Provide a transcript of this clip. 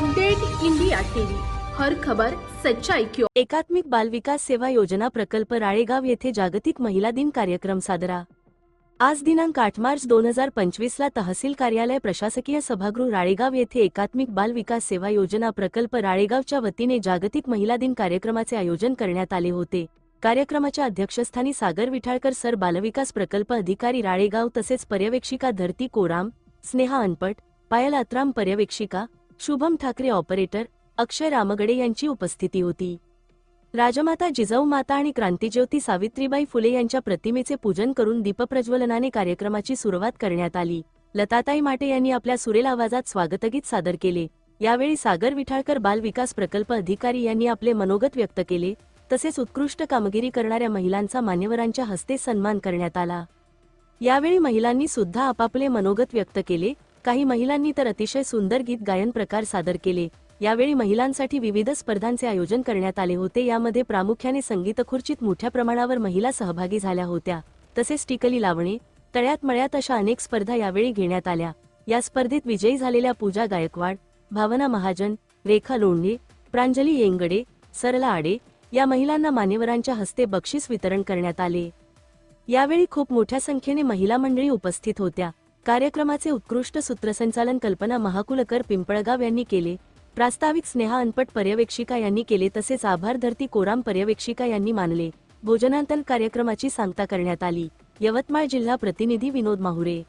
Update India TV. हर खबर सच्चाई क्यों एकात्मिक एकात्मिक बालविकास सेवा योजना प्रकल्प राळेगाव येथे जागतिक महिला दिन कार्यक्रम साजरा. आज दिनांक आठ मार्च दोन हजार पंचवीसला तहसील कार्यालय प्रशासकीय सभागृह राळेगाव येथे एकात्मिक बाल विकास सेवा योजना प्रकल्प राळेगावच्या वतीने जागतिक महिला दिन कार्यक्रमाचे आयोजन करण्यात आले होते. कार्यक्रमाच्या अध्यक्षस्थानी सागर विठाळकर सर बालविकास प्रकल्प अधिकारी राळेगाव तसेच पर्यवेक्षिका धरती कोराम स्नेहा अनपट पायल अत्राम पर्यवेक्षिका शुभम ठाकरे ऑपरेटर अक्षय रामगडे यांची उपस्थिती होती. राजमाता जिजाऊ माता आणि क्रांतीज्योती सावित्रीबाई फुले यांच्या प्रतिमेचे पूजन करून दीपप्रज्वलनाने कार्यक्रमाची सुरुवात करण्यात आली. लताताई माटे यांनी आपल्या सुरेल आवाजात स्वागतगीत सादर केले. यावेळी सागर विठाळकर बाल विकास प्रकल्प अधिकारी यांनी आपले मनोगत व्यक्त केले. तसेच उत्कृष्ट कामगिरी करणाऱ्या महिलांचा मान्यवरांच्या हस्ते सन्मान करण्यात आला. यावेळी महिलांनी सुद्धा आपापले मनोगत व्यक्त केले. काही महिलांनी तर अतिशय सुंदर गीत गायन प्रकार सादर केले. यावेळी महिलांसाठी विविध स्पर्धांचे आयोजन करण्यात आले होते. यामध्ये प्रामुख्याने संगीत खुर्चीत मोठ्या प्रमाणावर महिला सहभागी झाल्या होत्या. तसेच टिकली लावणे तळ्यात मळ्यात अशा अनेक स्पर्धा यावेळी घेण्यात आल्या. या स्पर्धेत विजयी झालेल्या पूजा गायकवाड भावना महाजन रेखा लोंढे प्रांजली येंगडे सरला आडे या महिलांना मान्यवरांच्या हस्ते बक्षीस वितरण करण्यात आले. यावेळी खूप मोठ्या संख्येने महिला मंडळी उपस्थित होत्या. कार्यक्रमाचे उत्कृष्ट सूत्रसंचालन कल्पना महाकुलकर पिंपळगाव यांनी केले. प्रास्ताविक स्नेहा अनपट पर्यवेक्षिका यांनी केले तसेच आभार धरती कोराम पर्यवेक्षिका यांनी मानले. भोजनांतर कार्यक्रमाची सांगता करण्यात आली. यवतमाळ जिल्हा प्रतिनिधी विनोद माहुरे.